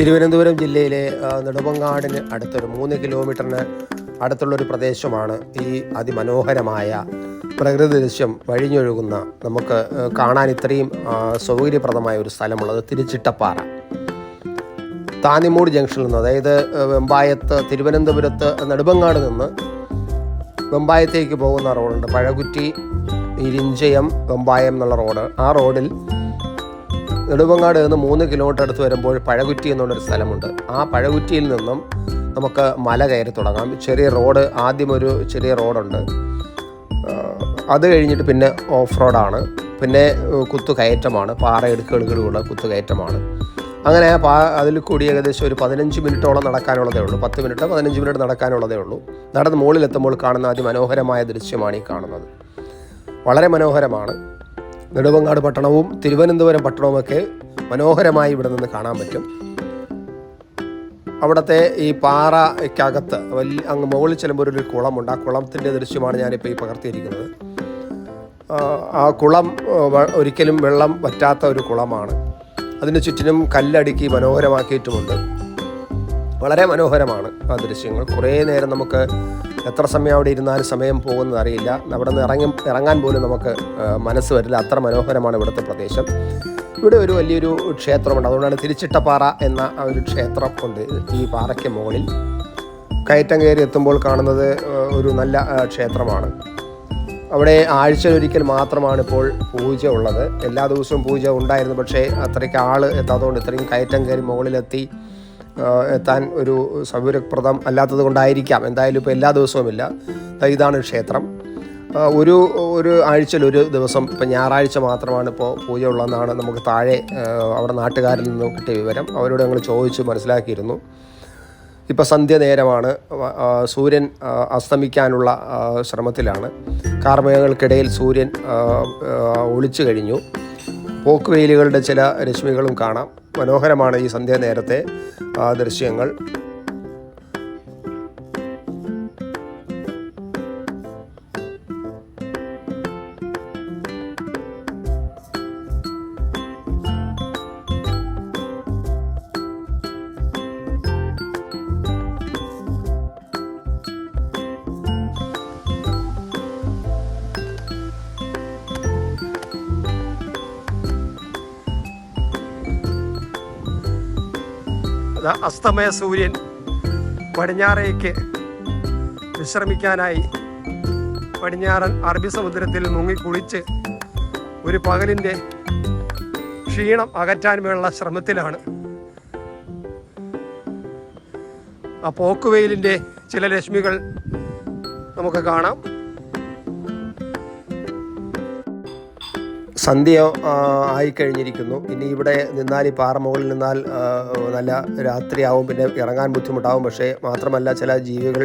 തിരുവനന്തപുരം ജില്ലയിലെ നെടുമ്പങ്ങാടിന് അടുത്തൊരു മൂന്ന് കിലോമീറ്ററിന് അടുത്തുള്ളൊരു പ്രദേശമാണ് ഈ അതിമനോഹരമായ പ്രകൃതി ദൃശ്യം വഴിഞ്ഞൊഴുകുന്ന നമുക്ക് കാണാൻ ഇത്രയും സൗകര്യപ്രദമായ ഒരു സ്ഥലമുള്ളത് തിരുച്ചിട്ടപ്പാറ. താന്നിമൂട് ജംഗ്ഷനിൽ നിന്ന് അതായത് വെമ്പായത്ത് തിരുവനന്തപുരത്ത് നെടുമങ്ങാട് നിന്ന് വെമ്പായത്തേക്ക് പോകുന്ന റോഡുണ്ട്. പഴകുറ്റി ഇരിഞ്ചയം വെമ്പായം എന്നുള്ള റോഡ്. ആ റോഡിൽ നെടുമങ്ങാട് നിന്ന് മൂന്ന് കിലോമീറ്റർ അടുത്ത് വരുമ്പോൾ പഴകുറ്റി എന്നുള്ളൊരു സ്ഥലമുണ്ട്. ആ പഴകുറ്റിയിൽ നിന്നും നമുക്ക് മല കയറി തുടങ്ങാം. ചെറിയ റോഡ് ആദ്യം ഒരു ചെറിയ റോഡുണ്ട് അത് കഴിഞ്ഞിട്ട് പിന്നെ ഓഫ് റോഡാണ് പിന്നെ കുത്തു കയറ്റമാണ്. പാറ കുത്തു കയറ്റമാണ്. അങ്ങനെ പാ അതിൽ കൂടി ഏകദേശം ഒരു പതിനഞ്ച് മിനിറ്റോളം നടക്കാനുള്ളതേ ഉള്ളൂ. പത്ത് മിനിറ്റ് പതിനഞ്ച് മിനിറ്റ് നടക്കാനുള്ളതേ ഉള്ളൂ. നടന്ന് മുകളിലെത്തുമ്പോൾ കാണുന്ന അതിമനോഹരമായ ദൃശ്യമാണ് ഈ കാണുന്നത്. വളരെ മനോഹരമാണ്. നെടുമങ്ങാട് പട്ടണവും തിരുവനന്തപുരം പട്ടണവുമൊക്കെ മനോഹരമായി ഇവിടെ നിന്ന് കാണാൻ പറ്റും. അവിടുത്തെ ഈ പാറയ്ക്കകത്ത് വലിയ അങ്ങ് മുകളിൽ ചെല്ലുമ്പോൾ ഒരു കുളമുണ്ട് ആ കുളത്തിന്റെ ദൃശ്യമാണ് ഞാനിപ്പോൾ ഈ പകർത്തിയിരിക്കുന്നത്. ആ കുളം ഒരിക്കലും വെള്ളം വറ്റാത്ത ഒരു കുളമാണ്. അതിന് ചുറ്റിനും കല്ലടുക്കി മനോഹരമാക്കിയിട്ടുമുണ്ട്. വളരെ മനോഹരമാണ് ആ ദൃശ്യങ്ങൾ. കുറേ നേരം നമുക്ക് എത്ര സമയം അവിടെ ഇരുന്നാലും സമയം പോകുന്നത് അറിയില്ല. അവിടെ നിന്ന് ഇറങ്ങി ഇറങ്ങാൻ പോലും നമുക്ക് മനസ്സ് വരില്ല. അത്ര മനോഹരമാണ് ഇവിടുത്തെ പ്രദേശം. ഇവിടെ ഒരു വലിയൊരു ക്ഷേത്രമുണ്ട്. അതുകൊണ്ടാണ് തിരിച്ചിട്ടപ്പാറ എന്ന ഒരു ക്ഷേത്രം ഉണ്ട് ഈ പാറയ്ക്ക് മുകളിൽ. കയറ്റം കയറി എത്തുമ്പോൾ കാണുന്നത് ഒരു നല്ല ക്ഷേത്രമാണ്. അവിടെ ആഴ്ചയിലൊരിക്കൽ മാത്രമാണ് ഇപ്പോൾ പൂജ ഉള്ളത്. എല്ലാ ദിവസവും പൂജ ഉണ്ടായിരുന്നു. പക്ഷേ അത്രയ്ക്ക് ആൾ എത്താത്തതുകൊണ്ട് ഇത്രയും കയറ്റം കയറി മുകളിലെത്തി എത്താൻ ഒരു സൗകര്യപ്രദം അല്ലാത്തത് കൊണ്ടായിരിക്കാം. എന്തായാലും ഇപ്പോൾ എല്ലാ ദിവസവുമില്ല. ഇതാണ് ക്ഷേത്രം. ഒരു ഒരു ആഴ്ചയിൽ ഒരു ദിവസം ഇപ്പം ഞായറാഴ്ച മാത്രമാണ് ഇപ്പോൾ പൂജ ഉള്ളതെന്നാണ് നമുക്ക് താഴെ അവിടെ നാട്ടുകാരിൽ നിന്ന് കിട്ടിയ വിവരം. അവരോട് ഞങ്ങൾ ചോദിച്ച് മനസ്സിലാക്കിയിരുന്നു. ഇപ്പോൾ സന്ധ്യ നേരമാണ്. സൂര്യൻ അസ്തമിക്കാനുള്ള ശ്രമത്തിലാണ്. കാർമേഘങ്ങൾക്കിടയിൽ സൂര്യൻ ഒളിച്ചു കഴിഞ്ഞു. പോക്കുവെയിലുകളുടെ ചില രശ്മികളും കാണാം. മനോഹരമാണ് ഈ സന്ധ്യാ നേരത്തെ ആ, ദൃശ്യങ്ങൾ. അസ്തമയ സൂര്യൻ പടിഞ്ഞാറേക്ക് വിശ്രമിക്കാനായി പടിഞ്ഞാറൻ അറബി സമുദ്രത്തിൽ മുങ്ങിക്കുളിച്ച് ഒരു പകലിന്റെ ക്ഷീണം അകറ്റാൻ വേണ്ട ശ്രമത്തിലാണ്. ആ പോക്കുവെയിലിന്റെ ചില രശ്മികൾ നമുക്ക് കാണാം. സന്ധ്യ ആയിക്കഴിഞ്ഞിരിക്കുന്നു. ഇനി ഇവിടെ നിന്നാൽ ഈ പാറ മുകളിൽ നിന്നാൽ നല്ല രാത്രിയാവും പിന്നെ ഇറങ്ങാൻ ബുദ്ധിമുട്ടാവും. പക്ഷേ മാത്രമല്ല ചില ജീവികൾ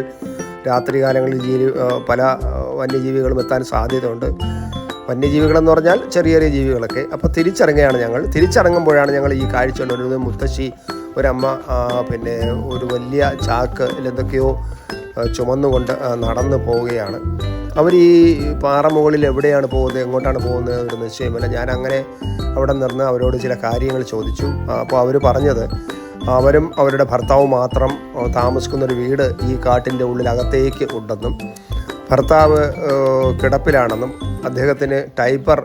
രാത്രികാലങ്ങളിൽ ജീവി പല വന്യജീവികളും എത്താൻ സാധ്യതയുണ്ട്. വന്യജീവികളെന്ന് പറഞ്ഞാൽ ചെറിയ ചെറിയ ജീവികളൊക്കെ. അപ്പോൾ തിരിച്ചിറങ്ങുകയാണ് ഞങ്ങൾ. തിരിച്ചിറങ്ങുമ്പോഴാണ് ഞങ്ങൾ ഈ കാഴ്ച കൊണ്ടുവരുന്നത്. മുത്തശ്ശി ഒരമ്മ പിന്നെ ഒരു വലിയ ചാക്ക് എന്തൊക്കെയോ ചുമന്നുകൊണ്ട് നടന്നു പോവുകയാണ്. അവർ ഈ പാറ മുകളിൽ എവിടെയാണ് പോകുന്നത് എങ്ങോട്ടാണ് പോകുന്നത് ഒരു നിശ്ചയമില്ല. ഞാൻ അങ്ങനെ അവിടെ നിന്ന് അവരോട് ചില കാര്യങ്ങൾ ചോദിച്ചു. അപ്പോൾ അവർ പറഞ്ഞത് അവരും അവരുടെ ഭർത്താവും മാത്രം താമസിക്കുന്നൊരു വീട് ഈ കാട്ടിന്റെ ഉള്ളിലകത്തേക്ക് ഉണ്ടെന്നും ഭർത്താവ് കിടപ്പിലാണെന്നും അദ്ദേഹത്തിന് ടൈപ്പർ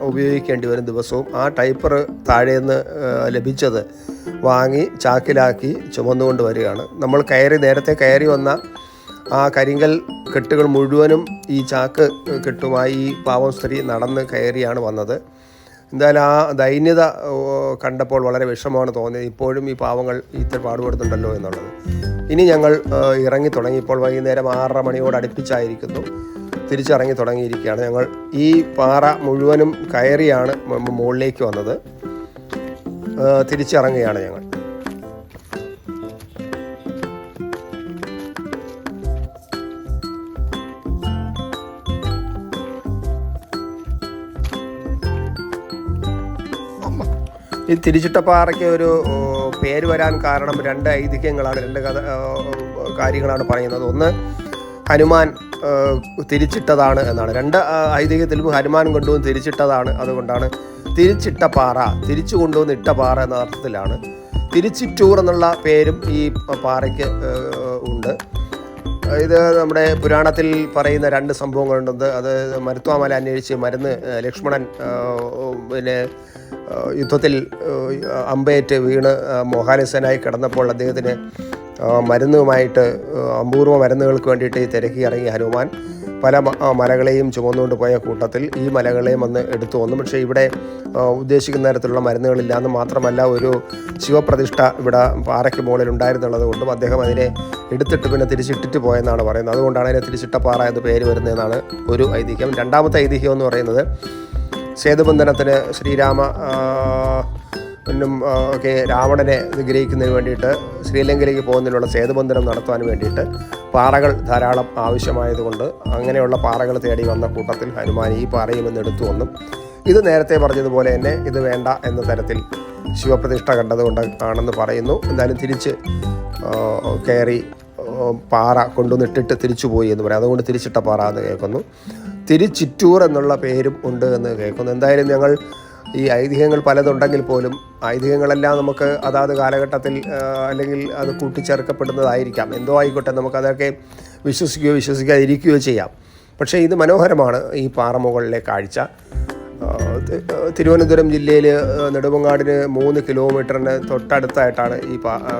ഉപയോഗിക്കേണ്ടി വരും ദിവസവും. ആ ടൈപ്പർ താഴേന്ന് ലഭിച്ചത് വാങ്ങി ചാക്കിലാക്കി ചുമന്നുകൊണ്ട് വരികയാണ്. നമ്മൾ കയറി നേരത്തെ കയറി വന്ന ആ കരിങ്കൽ കെട്ടുകൾ മുഴുവനും ഈ ചാക്ക് കെട്ടുമായി ഈ പാവം സ്ത്രീ നടന്ന് കയറിയാണ് വന്നത്. എന്തായാലും ആ ദൈന്യത കണ്ടപ്പോൾ വളരെ വിഷമമാണ് തോന്നിയത്. ഇപ്പോഴും ഈ പാവങ്ങൾ ഇത്ര പാടുപെടുന്നുണ്ടല്ലോ എന്നുള്ളത്. ഇനി ഞങ്ങൾ ഇറങ്ങി തുടങ്ങി ഇപ്പോൾ വൈകുന്നേരം ആറര മണിയോട് അടുപ്പിച്ചായിരിക്കുന്നു. തിരിച്ചിറങ്ങി തുടങ്ങിയിരിക്കുകയാണ് ഞങ്ങൾ. ഈ പാറ മുഴുവനും കയറിയാണ് മുകളിലേക്ക് വന്നത്. തിരിച്ചിറങ്ങുകയാണ് ഞങ്ങൾ. ഈ തിരിച്ചിട്ടപ്പാറയ്ക്ക് ഒരു പേര് വരാൻ കാരണം രണ്ട് ഐതിഹ്യങ്ങളാണ് രണ്ട് കഥ കാര്യങ്ങളാണ് പറയുന്നത്. ഒന്ന് ഹനുമാൻ തിരിച്ചിട്ടതാണ് എന്നാണ്. രണ്ട് ഐതിഹ്യത്തിലും ഹനുമാൻ കൊണ്ടുവന്ന് തിരിച്ചിട്ടതാണ് അതുകൊണ്ടാണ്. തിരിച്ചിട്ട പാറ തിരിച്ചു കൊണ്ടുവന്ന് ഇട്ട പാറ എന്ന അർത്ഥത്തിലാണ്. തിരിച്ചിറ്റൂർ എന്നുള്ള പേരും ഈ പാറയ്ക്ക് ഉണ്ട്. ഇത് നമ്മുടെ പുരാണത്തിൽ പറയുന്ന രണ്ട് സംഭവങ്ങളുണ്ട്. അത് മരുത്വാമല അന്വേഷിച്ച് മരുന്ന് ലക്ഷ്മണൻ പിന്നെ യുദ്ധത്തിൽ അമ്പയറ്റ് വീണ് മോഹാലിസനായി കിടന്നപ്പോൾ അദ്ദേഹത്തിന് മരുന്നുമായിട്ട് അപൂർവ മരുന്നുകൾക്ക് വേണ്ടിയിട്ട് തിരക്കി ഇറങ്ങി ഹനുമാൻ. പല മലകളെയും ചുമന്നുകൊണ്ട് പോയ കൂട്ടത്തിൽ ഈ മലകളെയും വന്ന് എടുത്തു വന്നു. പക്ഷേ ഇവിടെ ഉദ്ദേശിക്കുന്ന തരത്തിലുള്ള മരുന്നുകളില്ല എന്ന് മാത്രമല്ല ഒരു ശിവപ്രതിഷ്ഠ ഇവിടെ പാറയ്ക്ക് മുകളിൽ ഉണ്ടായിരുന്നുള്ളത് കൊണ്ടും അദ്ദേഹം അതിനെ എടുത്തിട്ട് പിന്നെ തിരിച്ചിട്ടിട്ട് പോയെന്നാണ് പറയുന്നത്. അതുകൊണ്ടാണ് അതിനെ തിരിച്ചിട്ടപ്പാറ എന്ന് പേര് വരുന്നതെന്നാണ് ഒരു ഐതിഹ്യം. രണ്ടാമത്തെ ഐതിഹ്യം എന്ന് പറയുന്നത് സേതുബന്ധനത്തിന് ശ്രീരാമ ഒക്കെ രാവണനെ നിഗ്രഹിക്കുന്നതിന് വേണ്ടിയിട്ട് ശ്രീലങ്കയിലേക്ക് പോകുന്നതിനുള്ള സേതുബന്ധനം നടത്തുവാൻ വേണ്ടിയിട്ട് പാറകൾ ധാരാളം ആവശ്യമായതുകൊണ്ട് അങ്ങനെയുള്ള പാറകൾ തേടി വന്ന കൂട്ടത്തിൽ ഹനുമാൻ ഈ പാറയിൽ നിന്ന് എടുത്തു വന്നു. ഇത് നേരത്തെ പറഞ്ഞതുപോലെ തന്നെ ഇത് വേണ്ട എന്ന തരത്തിൽ ശിവപ്രതിഷ്ഠ കണ്ടതുകൊണ്ട് ആണെന്ന് പറയുന്നു. എന്തായാലും തിരിച്ച് കയറി പാറ കൊണ്ടുവന്നിട്ടിട്ട് തിരിച്ചു പോയി എന്ന് പറയാം. അതുകൊണ്ട് തിരിച്ചിട്ട പാറ എന്ന് കേൾക്കുന്നു. തിരിച്ചിറ്റൂർ എന്നുള്ള പേരും ഉണ്ട് എന്ന് കേൾക്കുന്നു. എന്തായാലും ഞങ്ങൾ ഈ ഐതിഹ്യങ്ങൾ പലതുണ്ടെങ്കിൽ പോലും ഐതിഹ്യങ്ങളെല്ലാം നമുക്ക് അതാത് കാലഘട്ടത്തിൽ അല്ലെങ്കിൽ അത് കൂട്ടിച്ചേർക്കപ്പെടുന്നതായിരിക്കാം. എന്തോ ആയിക്കോട്ടെ നമുക്കതൊക്കെ വിശ്വസിക്കുകയോ വിശ്വസിക്കാതിരിക്കുകയോ ചെയ്യാം. പക്ഷേ ഇത് മനോഹരമാണ് ഈ പാറമുകളിലെ കാഴ്ച. തിരുവനന്തപുരം ജില്ലയിൽ നെടുമങ്ങാടിന് മൂന്ന് കിലോമീറ്ററിന് തൊട്ടടുത്തായിട്ടാണ് ഈ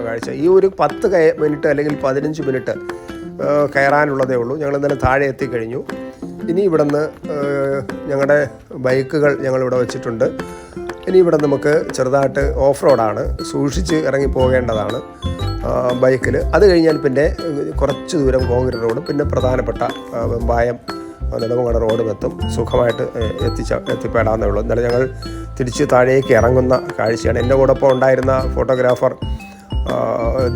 കാഴ്ച. ഈ ഒരു പത്ത് മിനിറ്റ് അല്ലെങ്കിൽ പതിനഞ്ച് മിനിറ്റ് കയറാനുള്ളതേ ഉള്ളൂ. ഞങ്ങൾ ഇന്നലെ താഴെ എത്തിക്കഴിഞ്ഞു. ഇനി ഇവിടെ നിന്ന് ഞങ്ങളുടെ ബൈക്കുകൾ ഞങ്ങളിവിടെ വെച്ചിട്ടുണ്ട്. ഇനി ഇവിടെ നമുക്ക് ചെറുതായിട്ട് ഓഫ് റോഡാണ് സൂക്ഷിച്ച് ഇറങ്ങി പോകേണ്ടതാണ് ബൈക്കിൽ അത് കഴിഞ്ഞാൽ പിന്നെ കുറച്ച് ദൂരം കോൺക്രീറ്റ് റോഡ് പിന്നെ പ്രധാനപ്പെട്ട വെമ്പായം നെടുമങ്ങട എത്തും. സുഖമായിട്ട് എത്തിച്ച എത്തിപ്പെടാവുന്നേ ഉള്ളൂ. എന്നാലും ഞങ്ങൾ തിരിച്ച് താഴേക്ക് ഇറങ്ങുന്ന കാഴ്ചയാണ്. എന്റെ കൂടൊപ്പം ഉണ്ടായിരുന്ന ഫോട്ടോഗ്രാഫർ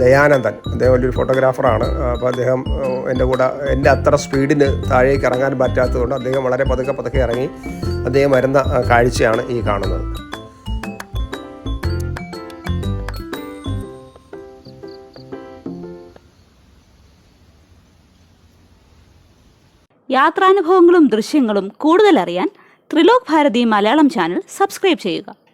ദയാനന്ദൻ. അദ്ദേഹം വലിയൊരു ഫോട്ടോഗ്രാഫറാണ്. അപ്പോൾ അദ്ദേഹം എന്റെ കൂടെ എന്റെ അത്ര സ്പീഡിന് താഴേക്ക് ഇറങ്ങാൻ പറ്റാത്തതുകൊണ്ട് അദ്ദേഹം വളരെ പതുക്കെ പതുക്കെ ഇറങ്ങി അദ്ദേഹം വരുന്ന കാഴ്ചയാണ് ഈ കാണുന്നത്. യാത്രാനുഭവങ്ങളും ദൃശ്യങ്ങളും കൂടുതലറിയാൻ ത്രിലോക് ഭാരതി മലയാളം ചാനൽ സബ്സ്ക്രൈബ് ചെയ്യുക.